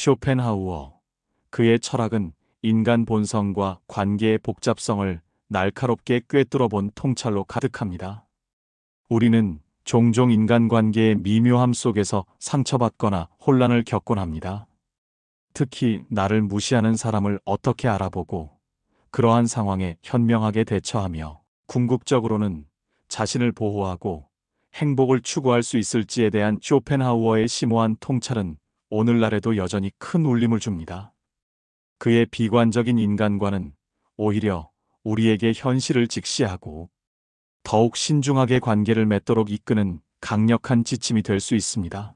쇼펜하우어. 그의 철학은 인간 본성과 관계의 복잡성을 날카롭게 꿰뚫어 본 통찰로 가득합니다. 우리는 종종 인간관계의 미묘함 속에서 상처받거나 혼란을 겪곤 합니다. 특히 나를 무시하는 사람을 어떻게 알아보고 그러한 상황에 현명하게 대처하며 궁극적으로는 자신을 보호하고 행복을 추구할 수 있을지에 대한 쇼펜하우어의 심오한 통찰은 오늘날에도 여전히 큰 울림을 줍니다. 그의 비관적인 인간관은 오히려 우리에게 현실을 직시하고 더욱 신중하게 관계를 맺도록 이끄는 강력한 지침이 될 수 있습니다.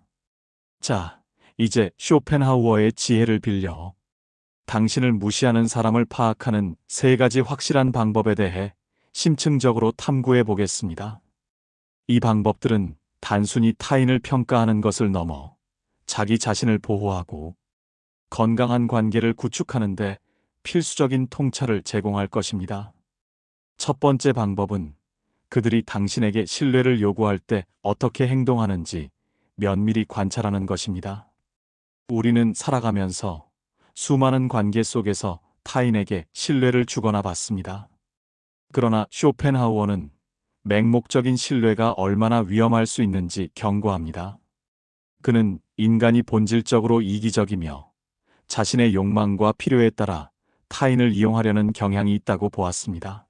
자, 이제 쇼펜하우어의 지혜를 빌려 당신을 무시하는 사람을 파악하는 세 가지 확실한 방법에 대해 심층적으로 탐구해 보겠습니다. 이 방법들은 단순히 타인을 평가하는 것을 넘어 자기 자신을 보호하고 건강한 관계를 구축하는데 필수적인 통찰을 제공할 것입니다. 첫 번째 방법은 그들이 당신에게 신뢰를 요구할 때 어떻게 행동하는지 면밀히 관찰하는 것입니다. 우리는 살아가면서 수많은 관계 속에서 타인에게 신뢰를 주거나 받습니다. 그러나 쇼펜하우어는 맹목적인 신뢰가 얼마나 위험할 수 있는지 경고합니다. 그는 인간이 본질적으로 이기적이며 자신의 욕망과 필요에 따라 타인을 이용하려는 경향이 있다고 보았습니다.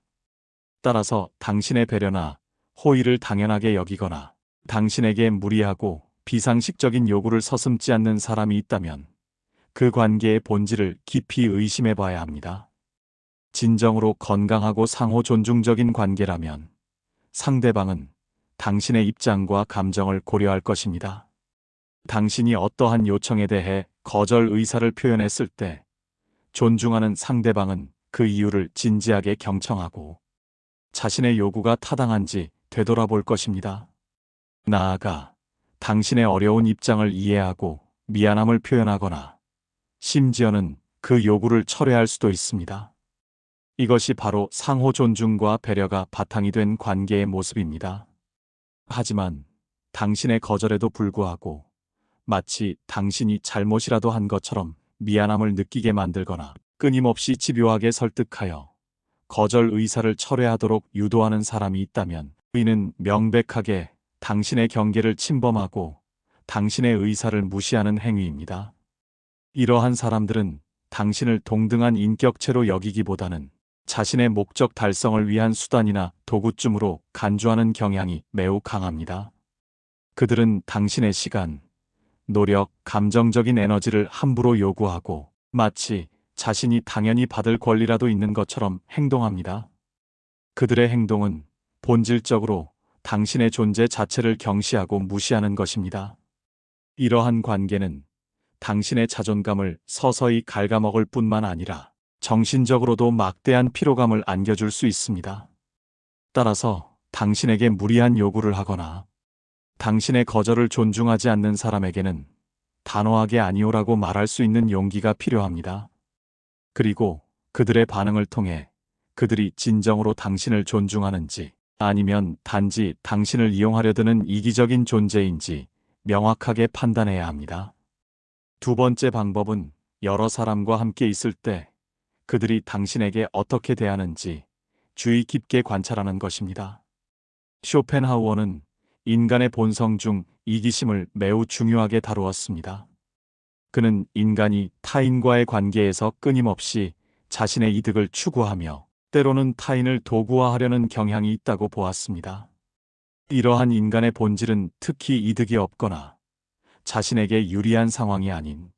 따라서 당신의 배려나 호의를 당연하게 여기거나 당신에게 무리하고 비상식적인 요구를 서슴지 않는 사람이 있다면 그 관계의 본질을 깊이 의심해 봐야 합니다. 진정으로 건강하고 상호 존중적인 관계라면 상대방은 당신의 입장과 감정을 고려할 것입니다. 당신이 어떠한 요청에 대해 거절 의사를 표현했을 때 존중하는 상대방은 그 이유를 진지하게 경청하고 자신의 요구가 타당한지 되돌아볼 것입니다. 나아가 당신의 어려운 입장을 이해하고 미안함을 표현하거나 심지어는 그 요구를 철회할 수도 있습니다. 이것이 바로 상호 존중과 배려가 바탕이 된 관계의 모습입니다. 하지만 당신의 거절에도 불구하고 마치 당신이 잘못이라도 한 것처럼 미안함을 느끼게 만들거나 끊임없이 집요하게 설득하여 거절 의사를 철회하도록 유도하는 사람이 있다면 이는 명백하게 당신의 경계를 침범하고 당신의 의사를 무시하는 행위입니다. 이러한 사람들은 당신을 동등한 인격체로 여기기보다는 자신의 목적 달성을 위한 수단이나 도구쯤으로 간주하는 경향이 매우 강합니다. 그들은 당신의 시간, 노력, 감정적인 에너지를 함부로 요구하고 마치 자신이 당연히 받을 권리라도 있는 것처럼 행동합니다. 그들의 행동은 본질적으로 당신의 존재 자체를 경시하고 무시하는 것입니다. 이러한 관계는 당신의 자존감을 서서히 갉아먹을 뿐만 아니라 정신적으로도 막대한 피로감을 안겨줄 수 있습니다. 따라서 당신에게 무리한 요구를 하거나 당신의 거절을 존중하지 않는 사람에게는 단호하게 아니오라고 말할 수 있는 용기가 필요합니다. 그리고 그들의 반응을 통해 그들이 진정으로 당신을 존중하는지 아니면 단지 당신을 이용하려 드는 이기적인 존재인지 명확하게 판단해야 합니다. 두 번째 방법은 여러 사람과 함께 있을 때 그들이 당신에게 어떻게 대하는지 주의 깊게 관찰하는 것입니다. 쇼펜하우어는 인간의 본성 중 이기심을 매우 중요하게 다루었습니다. 그는 인간이 타인과의 관계에서 끊임없이 자신의 이득을 추구하며 때로는 타인을 도구화하려는 경향이 있다고 보았습니다. 이러한 인간의 본질은 특히 이득이 없거나 자신에게 유리한 상황이 아닌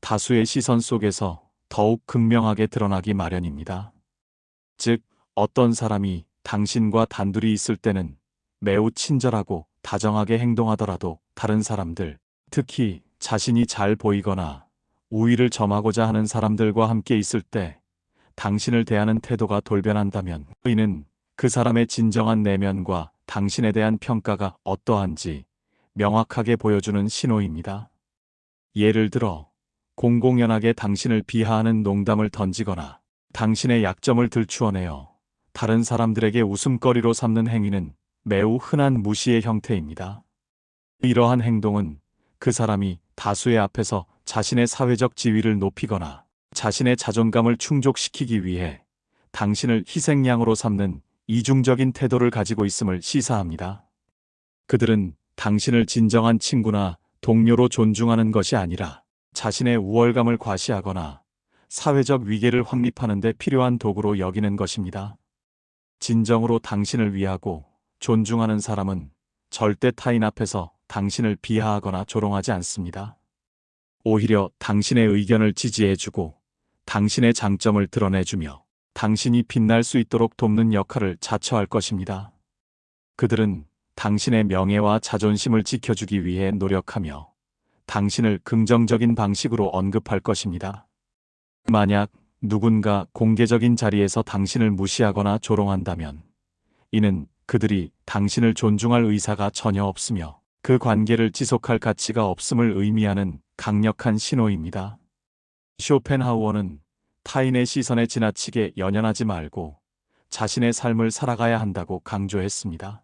다수의 시선 속에서 더욱 극명하게 드러나기 마련입니다. 즉, 어떤 사람이 당신과 단둘이 있을 때는 매우 친절하고 다정하게 행동하더라도 다른 사람들, 특히 자신이 잘 보이거나 우위를 점하고자 하는 사람들과 함께 있을 때 당신을 대하는 태도가 돌변한다면 이는 그 사람의 진정한 내면과 당신에 대한 평가가 어떠한지 명확하게 보여주는 신호입니다. 예를 들어 공공연하게 당신을 비하하는 농담을 던지거나 당신의 약점을 들추어내어 다른 사람들에게 웃음거리로 삼는 행위는 매우 흔한 무시의 형태입니다. 이러한 행동은 그 사람이 다수의 앞에서 자신의 사회적 지위를 높이거나 자신의 자존감을 충족시키기 위해 당신을 희생양으로 삼는 이중적인 태도를 가지고 있음을 시사합니다. 그들은 당신을 진정한 친구나 동료로 존중하는 것이 아니라 자신의 우월감을 과시하거나 사회적 위계를 확립하는 데 필요한 도구로 여기는 것입니다. 진정으로 당신을 위하고 존중하는 사람은 절대 타인 앞에서 당신을 비하하거나 조롱하지 않습니다. 오히려 당신의 의견을 지지해주고 당신의 장점을 드러내주며 당신이 빛날 수 있도록 돕는 역할을 자처할 것입니다. 그들은 당신의 명예와 자존심을 지켜주기 위해 노력하며 당신을 긍정적인 방식으로 언급할 것입니다. 만약 누군가 공개적인 자리에서 당신을 무시하거나 조롱한다면 이는 그들이 당신을 존중할 의사가 전혀 없으며 그 관계를 지속할 가치가 없음을 의미하는 강력한 신호입니다. 쇼펜하우어는 타인의 시선에 지나치게 연연하지 말고 자신의 삶을 살아가야 한다고 강조했습니다.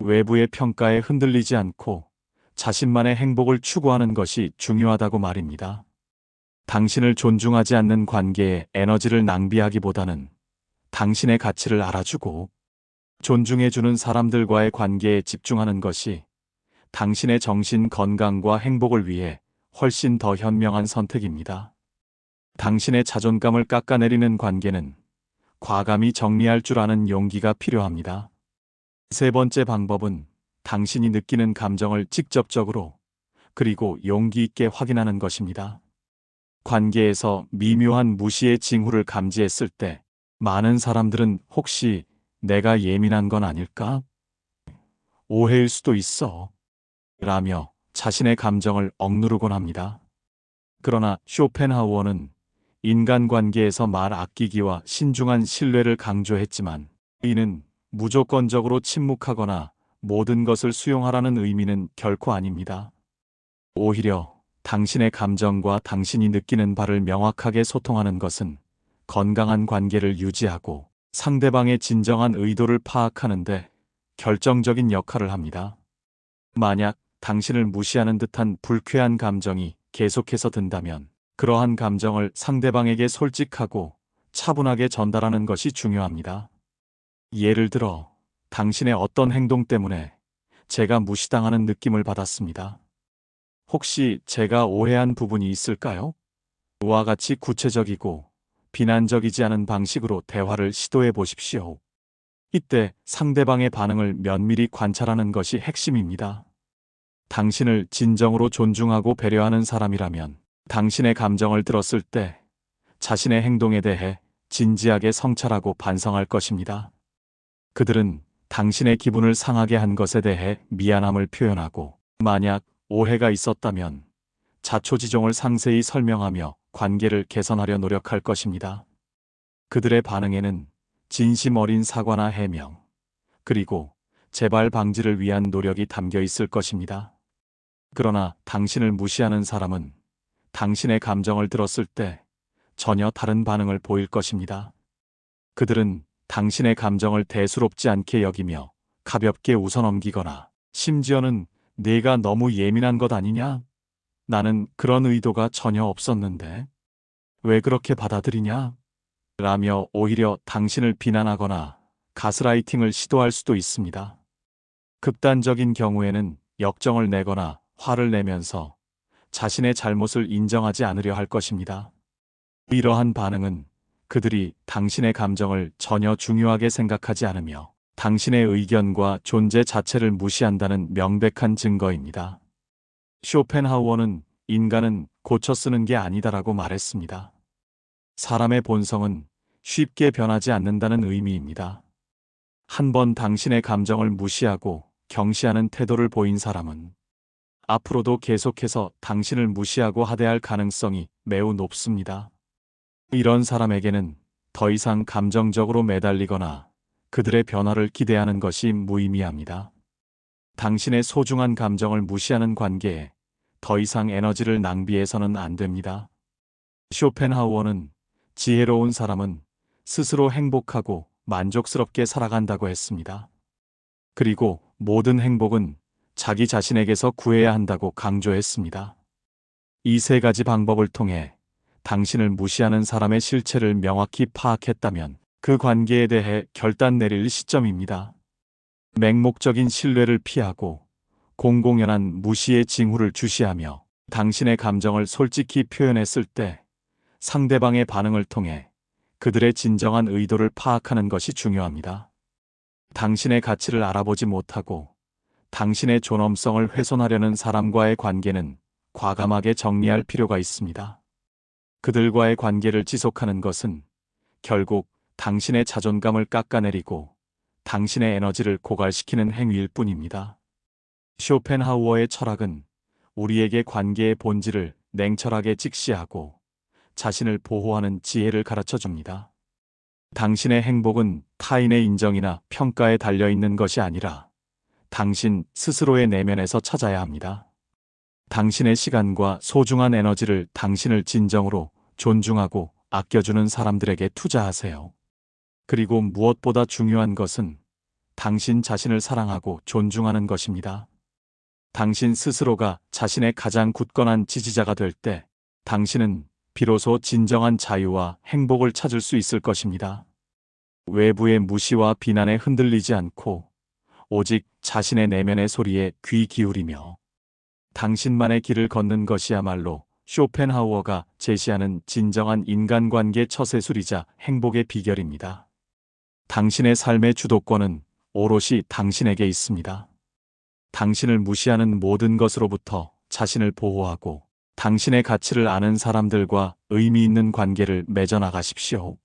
외부의 평가에 흔들리지 않고 자신만의 행복을 추구하는 것이 중요하다고 말입니다. 당신을 존중하지 않는 관계에 에너지를 낭비하기보다는 당신의 가치를 알아주고 존중해주는 사람들과의 관계에 집중하는 것이 당신의 정신 건강과 행복을 위해 훨씬 더 현명한 선택입니다. 당신의 자존감을 깎아내리는 관계는 과감히 정리할 줄 아는 용기가 필요합니다. 세 번째 방법은 당신이 느끼는 감정을 직접적으로 그리고 용기 있게 확인하는 것입니다. 관계에서 미묘한 무시의 징후를 감지했을 때 많은 사람들은 혹시 내가 예민한 건 아닐까? 오해일 수도 있어. 라며 자신의 감정을 억누르곤 합니다. 그러나 쇼펜하우어는 인간관계에서 말 아끼기와 신중한 신뢰를 강조했지만 이는 무조건적으로 침묵하거나 모든 것을 수용하라는 의미는 결코 아닙니다. 오히려 당신의 감정과 당신이 느끼는 바를 명확하게 소통하는 것은 건강한 관계를 유지하고 상대방의 진정한 의도를 파악하는데 결정적인 역할을 합니다. 만약 당신을 무시하는 듯한 불쾌한 감정이 계속해서 든다면 그러한 감정을 상대방에게 솔직하고 차분하게 전달하는 것이 중요합니다. 예를 들어, 당신의 어떤 행동 때문에 제가 무시당하는 느낌을 받았습니다. 혹시 제가 오해한 부분이 있을까요? 와 같이 구체적이고 비난적이지 않은 방식으로 대화를 시도해 보십시오. 이때 상대방의 반응을 면밀히 관찰하는 것이 핵심입니다. 당신을 진정으로 존중하고 배려하는 사람이라면 당신의 감정을 들었을 때 자신의 행동에 대해 진지하게 성찰하고 반성할 것입니다. 그들은 당신의 기분을 상하게 한 것에 대해 미안함을 표현하고 만약 오해가 있었다면 자초지종을 상세히 설명하며 관계를 개선하려 노력할 것입니다. 그들의 반응에는 진심 어린 사과나 해명, 그리고 재발 방지를 위한 노력이 담겨 있을 것입니다. 그러나 당신을 무시하는 사람은 당신의 감정을 들었을 때 전혀 다른 반응을 보일 것입니다. 그들은 당신의 감정을 대수롭지 않게 여기며 가볍게 웃어넘기거나 심지어는 내가 너무 예민한 것 아니냐? 나는 그런 의도가 전혀 없었는데. 왜 그렇게 받아들이냐? 라며 오히려 당신을 비난하거나 가스라이팅을 시도할 수도 있습니다. 극단적인 경우에는 역정을 내거나 화를 내면서 자신의 잘못을 인정하지 않으려 할 것입니다. 이러한 반응은 그들이 당신의 감정을 전혀 중요하게 생각하지 않으며 당신의 의견과 존재 자체를 무시한다는 명백한 증거입니다. 쇼펜하우어는 인간은 고쳐 쓰는 게 아니다라고 말했습니다. 사람의 본성은 쉽게 변하지 않는다는 의미입니다. 한 번 당신의 감정을 무시하고 경시하는 태도를 보인 사람은 앞으로도 계속해서 당신을 무시하고 하대할 가능성이 매우 높습니다. 이런 사람에게는 더 이상 감정적으로 매달리거나 그들의 변화를 기대하는 것이 무의미합니다. 당신의 소중한 감정을 무시하는 관계에 더 이상 에너지를 낭비해서는 안 됩니다. 쇼펜하우어는 지혜로운 사람은 스스로 행복하고 만족스럽게 살아간다고 했습니다. 그리고 모든 행복은 자기 자신에게서 구해야 한다고 강조했습니다. 이 세 가지 방법을 통해 당신을 무시하는 사람의 실체를 명확히 파악했다면 그 관계에 대해 결단 내릴 시점입니다. 맹목적인 신뢰를 피하고 공공연한 무시의 징후를 주시하며 당신의 감정을 솔직히 표현했을 때 상대방의 반응을 통해 그들의 진정한 의도를 파악하는 것이 중요합니다. 당신의 가치를 알아보지 못하고 당신의 존엄성을 훼손하려는 사람과의 관계는 과감하게 정리할 필요가 있습니다. 그들과의 관계를 지속하는 것은 결국 당신의 자존감을 깎아내리고 당신의 에너지를 고갈시키는 행위일 뿐입니다. 쇼펜하우어의 철학은 우리에게 관계의 본질을 냉철하게 직시하고 자신을 보호하는 지혜를 가르쳐 줍니다. 당신의 행복은 타인의 인정이나 평가에 달려 있는 것이 아니라 당신 스스로의 내면에서 찾아야 합니다. 당신의 시간과 소중한 에너지를 당신을 진정으로 존중하고 아껴주는 사람들에게 투자하세요. 그리고 무엇보다 중요한 것은 당신 자신을 사랑하고 존중하는 것입니다. 당신 스스로가 자신의 가장 굳건한 지지자가 될 때 당신은 비로소 진정한 자유와 행복을 찾을 수 있을 것입니다. 외부의 무시와 비난에 흔들리지 않고 오직 자신의 내면의 소리에 귀 기울이며 당신만의 길을 걷는 것이야말로 쇼펜하우어가 제시하는 진정한 인간관계 처세술이자 행복의 비결입니다. 당신의 삶의 주도권은 오롯이 당신에게 있습니다. 당신을 무시하는 모든 것으로부터 자신을 보호하고 당신의 가치를 아는 사람들과 의미 있는 관계를 맺어 나가십시오.